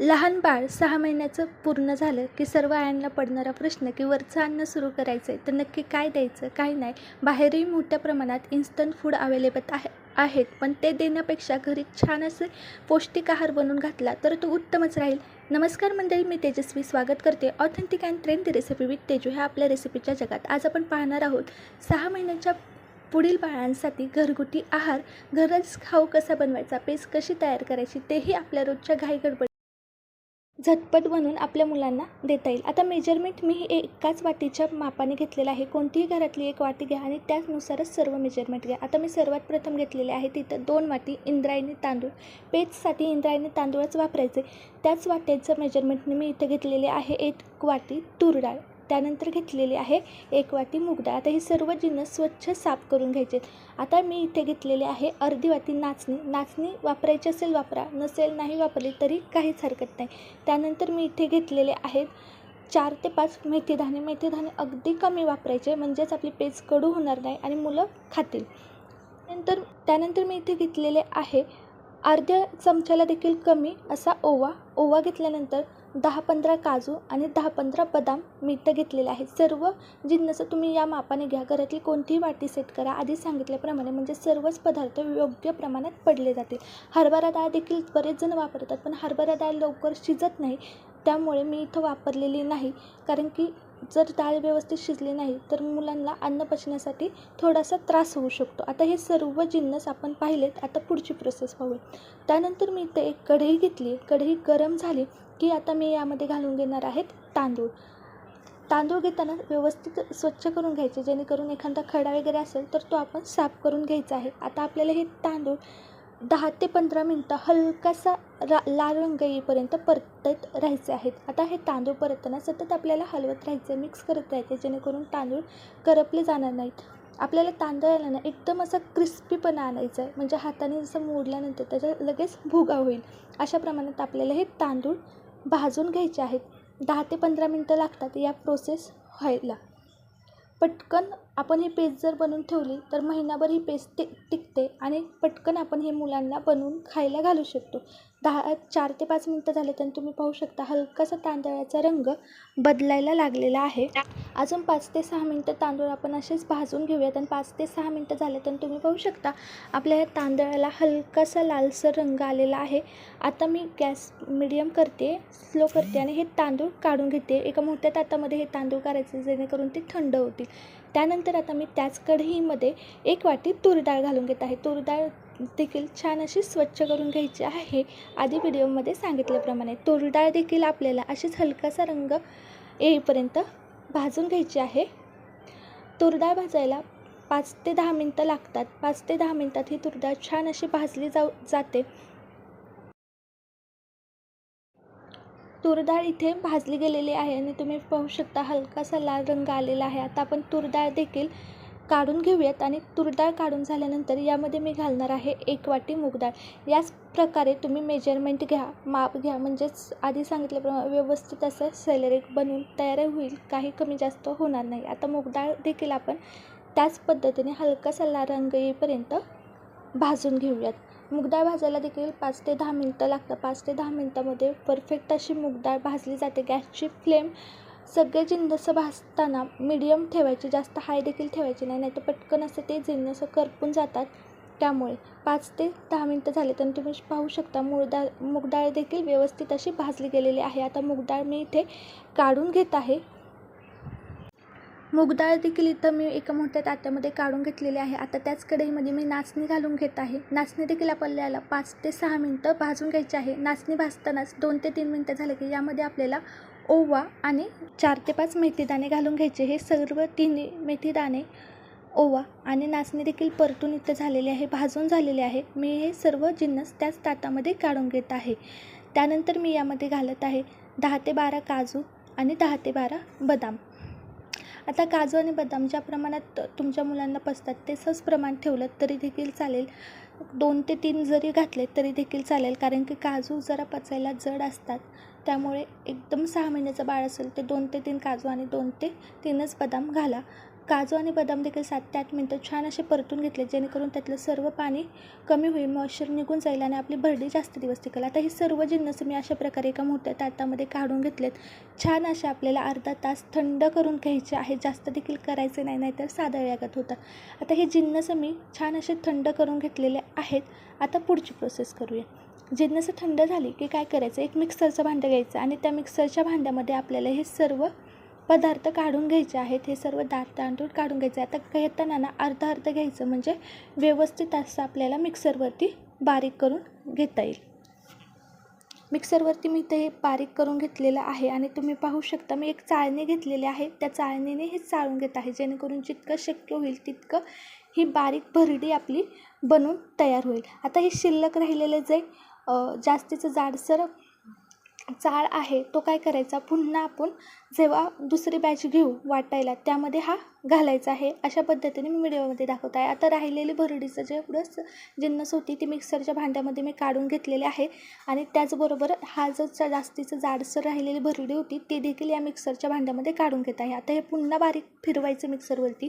लहान बाळ सहा महिन्याचं पूर्ण झालं की सर्व आयांना पडणारा प्रश्न की वरचं अन्न सुरू करायचं आहे तर नक्की काय द्यायचं काय नाही? बाहेरही मोठ्या प्रमाणात इन्स्टंट फूड अवेलेबल आहे आहेत पण ते देण्यापेक्षा घरी छान असे पौष्टिक आहार बनवून घातला तर तो उत्तमच राहील. नमस्कार मंडळी मी तेजस्वी स्वागत करते. Authentic and trendy recipe with Teju ह्या आपल्या रेसिपीच्या जगात. आज आपण पाहणार आहोत सहा महिन्याच्या पुढील बाळांसाठी घरगुती आहार घरच खाऊ कसा बनवायचा पेस्ट कशी तयार करायची तेही आपल्या रोजच्या घाई गडबड झटपट बनवून आपल्या मुलांना देता येईल. आता मेजरमेंट मी एकाच वाटीच्या मापाने घेतलेलं आहे. कोणतीही घरातली एक वाटी घ्या आणि त्याचनुसारच सर्व मेजरमेंट घ्या. आता मी सर्वात प्रथम घेतलेले आहे तिथं दोन वाटी इंद्रायणी तांदूळ. पेजसाठी इंद्रायणी तांदूळच वापरायचे. त्याच वाट्याचं मेजरमेंटने मी इथं घेतलेले आहे एक वाटी तूर डाळ. त्यानंतर घेतलेली आहे एक वाटी मूग आता हे सर्व जिन्नस स्वच्छ साफ करून घ्यायचे आता मी इथे घेतलेले आहे अर्धी वाटी नाचणी. नाचणी वापरायची असेल वापरा नसेल नाही वापरली तरी काहीच हरकत नाही. त्यानंतर मी इथे घेतलेले आहेत चार ते पाच मेथीदाणे मेथीदाणे अगदी कमी वापरायचे म्हणजेच आपली पेज कडू होणार नाही आणि मुलं खातील. नंतर त्यानंतर मी इथे घेतलेले आहे अर्ध्या चमच्याला देखील कमी असा ओवा. ओवा घेतल्यानंतर दहा पंधरा काजू आणि दहा पंधरा बदाम मी इथं घेतलेले आहेत. सर्व जिन्नस तुम्ही या मापाने घ्या. घरातली कोणतीही वाटी सेट करा. आधी सांगितल्याप्रमाणे म्हणजे सर्वच पदार्थ योग्य प्रमाणात पडले जातील. हरभरा डाळ देखील बरेच जण वापरतात पण हरभरा डाळ लवकर शिजत नाही त्यामुळे मी इथं वापरलेली नाही. कारण की जर डाळ व्यवस्थित शिजली नाही तर मुलांना अन्न पचण्यासाठी थोडासा त्रास होऊ शकतो. आता हे सर्व जिन्नस आपण पाहिलेत. आता पुढची प्रोसेस पाहूया. त्यानंतर मी इथे एक कढई घेतली कढई गरम झाली. की आता मी यामध्ये घालून घेणार आहेत तांदूळ. तांदूळ घेताना व्यवस्थित स्वच्छ करून घ्यायचे. जेणेकरून एखादा खडा वगैरे असेल तर तो आपण साफ करून घ्यायचा आहे. आता आपल्याला हे तांदूळ दहा ते पंधरा मिनटं हलकासा रा लाल रंग येईपर्यंत परतत राहायचे आहेत. आता हे तांदूळ परतताना सतत आपल्याला हलवत राहायचं मिक्स करत राहायचे जेणेकरून तांदूळ करपले जाणार नाहीत. आपल्याला तांदळाला ना एकदम असा क्रिस्पीपणा आणायचा आहे. म्हणजे हाताने जसं मोडल्यानंतर त्याचा लगेच भुगा होईल. अशा प्रमाणात आपल्याला हे तांदूळ भाजून घ्यायचे आहेत. दहा ते पंधरा मिनटं लागतात या प्रोसेस व्हायला. पटकन आपण ही पेस्ट जर बनवून ठेवली तर महिनाभर ही पेस्ट टिक टिकते आणि पटकन आपण हे मुलांना बनवून खायला घालू शकतो. दहा चार ते पाच मिनटं झाले तर तुम्ही पाहू शकता हलकासा तांदळाचा रंग बदलायला लागलेला आहे. अजून पाच ते सहा मिनटं तांदूळ आपण असेच भाजून घेऊयात आणि पाच ते सहा मिनटं झाले तर तुम्ही पाहू शकता आपल्या या तांदळाला हलकासा लालसर रंग आलेला आहे. आता मी गॅस मिडियम करते स्लो करते आणि हे तांदूळ काढून घेते. एका मोठ्या ताटामध्ये हे तांदूळ काढायचे जेणेकरून ते थंड होतील. त्यानंतर आता मी त्याच कढईमध्ये एक वाटी तूर डाळ घालून घेत आहे. तूर डाळ देखील छान अशी स्वच्छ करून घ्यायची आहे. आधी व्हिडिओमध्ये सांगितल्याप्रमाणे तूरडाळ देखील आपल्याला अशीच हलकासा रंग येईपर्यंत भाजून घ्यायची आहे. तुरडाळ भाजायला पाच ते दहा मिनटं लागतात. पाच ते दहा मिनटात ही तुरडाळ छान अशी भाजली जाऊ जाते. तूरडाळ इथे भाजली गेलेली आहे आणि तुम्ही पाहू शकता हलकासा लाल रंग आलेला आहे. आता आपण तूरडाळ देखील काढून घेऊयात आणि तुरडाळ काढून झाल्यानंतर यामध्ये मी घालणार आहे एक वाटी मूग डाळ. याच प्रकारे तुम्ही मेजरमेंट घ्या माप घ्या. म्हणजेच आधी सांगितल्याप्रमाणे व्यवस्थित असं सेलरेक बनवून तयार होईल. काही कमी जास्त होणार नाही. आता मूग डाळ देखील आपण त्याच पद्धतीने हलकासा सल्ला रंग येईपर्यंत भाजून घेऊयात. मुगडाळ भाजायला देखील पाच ते दहा मिनटं लागतं पाच ते दहा मिनटामध्ये परफेक्ट अशी मुगडाळ भाजली जाते. गॅसची फ्लेम सगळे जिन्नस भाजताना मिडियम ठेवायचे जास्त हाय देखील ठेवायची नाही नाही तर पटकन असं ते जिन्नस करपून जातात. त्यामुळे पाच ते दहा मिनटं झाले तर तुम्ही पाहू शकता मूगडाळ मुगडाळ देखील व्यवस्थित अशी भाजली गेलेली आहे. आता मुगडाळ मी इथे काढून घेत आहे. मूगडाळ देखील इथं मी एका मोठ्या ताट्यामध्ये काढून घेतलेली आहे. आता त्याच कढईमध्ये मी नाचणी घालून घेत आहे. नाचणी देखील आपल्याला पाच ते सहा मिनटं भाजून घ्यायची आहे. नाचणी भाजतानाच दोन ते तीन मिनटं झाले की यामध्ये आपल्याला ओवा आणि चार ते पाच मेथीदाणे घालून घ्यायचे. हे सर्व तिन्ही मेथीदाणे ओवा आणि नाचणी देखील परतून इथं झालेले आहे भाजून झालेले आहे. मी हे सर्व जिन्नस त्याच ताटामध्ये काढून घेत आहे. त्यानंतर मी यामध्ये घालत आहे दहा ते बारा काजू आणि दहा ते बारा बदाम. आता काजू आणि बदाम ज्या प्रमाणात तुमच्या मुलांना पचतात सहज प्रमाण ठेवलं तरी देखील चालेल. दोन ते तीन जरी घातले तरी देखील चालेल कारण की काजू जरा पचायला जड असतात. त्यामुळे एकदम सहा महिन्याचं बाळ असेल ते दोन ते तीन काजू आणि दोन ते तीनच बदाम घाला. काजू आणि बदाम देखील सात ते आठ मिनटं छान असे परतून घेतले जेणेकरून त्यातलं सर्व पाणी कमी होईल मॉइश्चर निघून जाईल आणि आपली भरडी जास्त दिवस टिकेल. आता ही सर्व जिन्नस मी अशा प्रकारे एका मोठ्या ताटामध्ये काढून घेतलेत. छान असे आपल्याला अर्धा तास थंड करून घ्यायचे आहे जास्त देखील करायचे नाही नाहीतर सादळल्यागत होतात आता हे जिन्नस मी छान असे थंड करून घेतलेले आहेत. आता पुढची प्रोसेस करूया. जिन्नस थंड झाली की काय करायचं? एक मिक्सरचं भांडं घ्यायचं आणि त्या मिक्सरच्या भांड्यामध्ये आपल्याला हे सर्व पदार्थ काढून घ्यायचे आहेत हे सर्व दात तांदूळ काढून घ्यायचे आता घेताना ना अर्ध अर्ध घ्यायचं म्हणजे व्यवस्थित असं आपल्याला मिक्सरवरती बारीक करून घेता येईल. मिक्सरवरती मी ते बारीक करून घेतलेलं आहे आणि तुम्ही पाहू शकता मी एक चाळणी घेतलेली आहे. त्या चाळणीने हे चाळून घेत आहे जेणेकरून जितकं शक्य होईल तितकं ही बारीक भरडी आपली बनून तयार होईल. आता हे शिल्लक राहिलेलं जे जास्तीचं जाडसर चाळ आहे तो काय करायचा? पुन्हा आपण जेव्हा दुसरी बॅच घेऊ वाटायला त्यामध्ये हा घालायचा आहे. अशा पद्धतीने मी व्हिडिओमध्ये दाखवत आहे. आता राहिलेली भरडीचं जे पुढंच जिन्नस होती ती मिक्सरच्या भांड्यामध्ये मी काढून घेतलेली आहे. आणि त्याचबरोबर हा जो जास्तीचं जाडसर राहिलेली भरडी होती ती देखील या मिक्सरच्या भांड्यामध्ये काढून घेत आहे. आता हे पुन्हा बारीक फिरवायचं मिक्सरवरती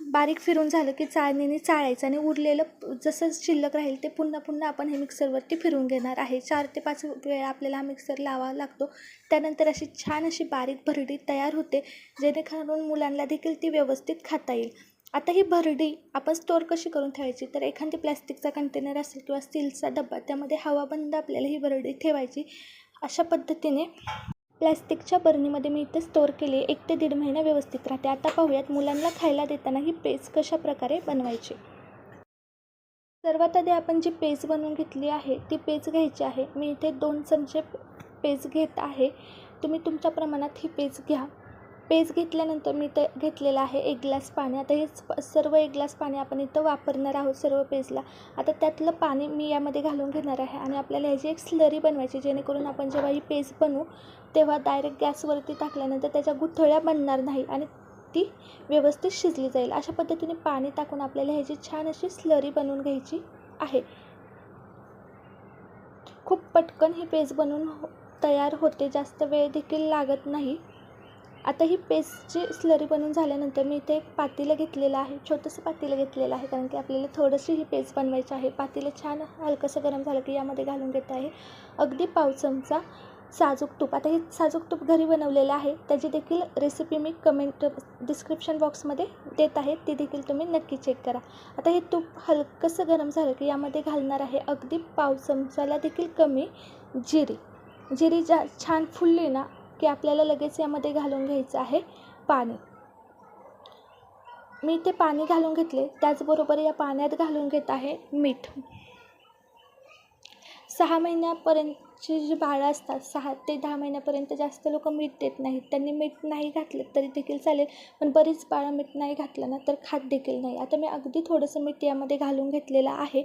बारीक फिरून झालं की चाळणीने चाळायचं आणि उरलेलं जसं शिल्लक राहील ते पुन्हा पुन्हा आपण हे मिक्सरवरती फिरून घेणार आहे. चार ते पाच वेळा आपल्याला हा मिक्सर लावावा लागतो. त्यानंतर अशी छान अशी बारीक भरडी तयार होते जेणेकरून मुलांना देखील ती व्यवस्थित खाता येईल. आता ही भरडी आपण स्टोअर कशी करून ठेवायची? तर एखादी प्लॅस्टिकचा कंटेनर असेल किंवा स्टीलचा डब्बा त्यामध्ये हवाबंद आपल्याला ही भरडी ठेवायची. अशा पद्धतीने प्लॅस्टिकच्या बरणीमध्ये मी इथे स्टोअर केली एक ते दीड महिना व्यवस्थित राहते. आता पाहूयात मुलांना खायला देताना ही पेज कशा प्रकारे बनवायची. सर्वात आधी आपण जी पेज बनवून घेतली आहे ती पेज घ्यायची आहे. मी इथे दोन चमचे पेज घेत आहे. तुम्ही तुमच्या प्रमाणात ही पेज घ्या. पेज घेतल्यानंतर मी ते घेतलेलं आहे एक ग्लास पाणी. आता हे सर्व एक ग्लास पाणी आपण इथं वापरणार आहोत सर्व पेजला. आता त्यातलं पाणी मी यामध्ये घालून घेणार आहे आणि आपल्याला ह्याची एक स्लरी बनवायची जेणेकरून आपण जेव्हा ही पेज बनवू तेव्हा डायरेक्ट गॅसवरती टाकल्यानंतर त्याच्या गुठळ्या बनणार नाही आणि ती व्यवस्थित शिजली जाईल. अशा पद्धतीने पाणी टाकून आपल्याला ह्याची छान अशी स्लरी बनवून घ्यायची आहे. खूप पटकन ही पेज बनवून हो तयार होते. जास्त वेळ देखील लागत नाही. आता ही पेस्टची स्लरी बनवून झाल्यानंतर मी इथे एक पातेलं घेतलेलं आहे छोटंसं पातेलं घेतलेलं आहे कारण की आपल्याला थोडंशी ही पेस्ट बनवायची आहे. पातेलं छान हलकंसं गरम झालं की यामध्ये घालून घेत आहे. अगदी पाव चमचा साजूक तूप. आता हे साजूक तूप घरी बनवलेलं आहे. त्याची देखील रेसिपी मी कमेंट डिस्क्रिप्शन बॉक्समध्ये देत आहे. ती देखील तुम्ही नक्की चेक करा. आता हे तूप हलकंसं गरम झालं की यामध्ये घालणार आहे अगदी पाव चमचाला देखील कमी जिरी. जिरी जा छान फुलली ना की आपल्याला लगेच यामध्ये घालून घ्यायचं आहे पाणी. मी ते पाणी घालून घेतले. त्याचबरोबर या पाण्यात घालून घेत आहे मीठ. सहा महिन्यापर्यंतची जी बाळं असतात सहा ते दहा महिन्यापर्यंत जास्त लोक मीठ देत नाहीत. त्यांनी मीठ नाही घातलं तरी देखील चालेल पण बरीच बाळं मीठ नाही घातलं ना तर खात देखील नाही. आता मी अगदी थोडंसं मीठ यामध्ये घालून घेतलेलं आहे.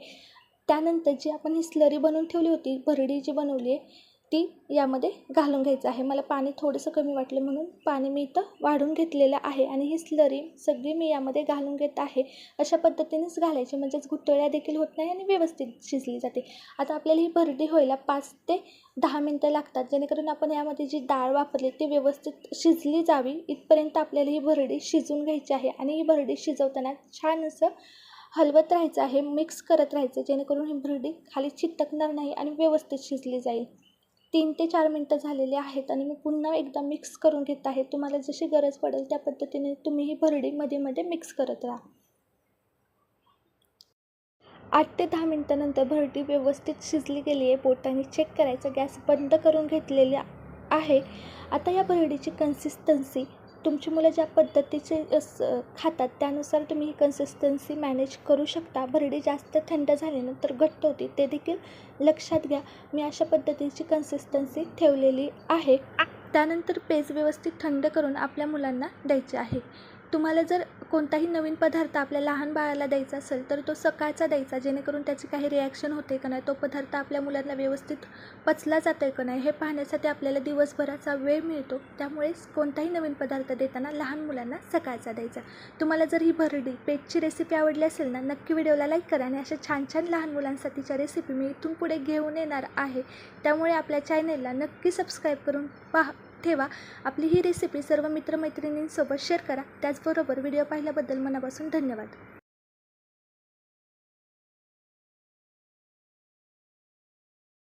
त्यानंतर जी आपण ही स्लरी बनवून ठेवली होती भरडी जी बनवली आहे ती यामध्ये घालून घ्यायचं आहे. मला पाणी थोडंसं कमी वाटलं म्हणून पाणी मी इथं वाढून घेतलेलं आहे आणि ही स्लरी सगळी मी यामध्ये घालून घेत आहे. अशा पद्धतीनेच घालायची म्हणजेच गुटळ्या देखील होत नाही आणि व्यवस्थित शिजली जाते. आता आपल्याला ही भरडी व्हायला पाच ते दहा मिनटं लागतात. जेणेकरून आपण यामध्ये जी डाळ वापरली ती व्यवस्थित शिजली जावी. इथपर्यंत आपल्याला ही भरडी शिजून घ्यायची आहे आणि ही भरडी शिजवताना छान असं हलवत राहायचं आहे मिक्स करत राहायचं जेणेकरून ही भरडी खाली चिटकणार नाही आणि व्यवस्थित शिजली जाईल. तीन ते चार मिनटं झालेले आहेत आणि मी पुन्हा एकदा मिक्स करून घेत आहे. तुम्हाला जशी गरज पडेल त्या पद्धतीने तुम्ही ही भरडी मध्ये मध्ये मिक्स करत राहा. आठ ते दहा मिनटानंतर भरडी व्यवस्थित शिजली गेली आहे. बोटाने चेक करायचं. गॅस बंद करून घेतलेले आहे. आता या भरडीची कन्सिस्टन्सी तुमची मुलं ज्या पद्धतीचे खातात त्यानुसार तुम्ही ही कन्सिस्टन्सी मॅनेज करू शकता. भरडी जास्त थंड झाल्यानंतर घट्ट होती. ते देखील लक्षात घ्या. मी अशा पद्धतीची कन्सिस्टन्सी ठेवलेली आहे. त्यानंतर पेज व्यवस्थित थंड करून आपल्या मुलांना द्यायचे आहे. तुम्हाला जर कोणताही नवीन पदार्थ आपल्या लहान बाळाला द्यायचा असेल तर तो सकाळचा द्यायचा जेणेकरून त्याची काही रिॲक्शन होते का नाही तो पदार्थ आपल्या मुलांना व्यवस्थित पचला जात आहे का नाही हे पाहण्यासाठी आपल्याला दिवसभराचा वेळ मिळतो. त्यामुळे कोणताही नवीन पदार्थ देताना लहान मुलांना सकाळचा द्यायचा. तुम्हाला जर ही भरडी पेटची रेसिपी आवडली असेल ना नक्की व्हिडिओला लाईक करा आणि अशा छान छान लहान मुलांसाठीच्या रेसिपी मी इथून पुढे घेऊन येणार आहे. त्यामुळे आपल्या चॅनेलला नक्की सबस्क्राईब करून पहा. ठेवा. आपली ही रेसिपी सर्व मित्रमैत्रिणींसोबत शेअर करा. त्याचबरोबर व्हिडिओ पाहिल्याबद्दल मनापासून धन्यवाद.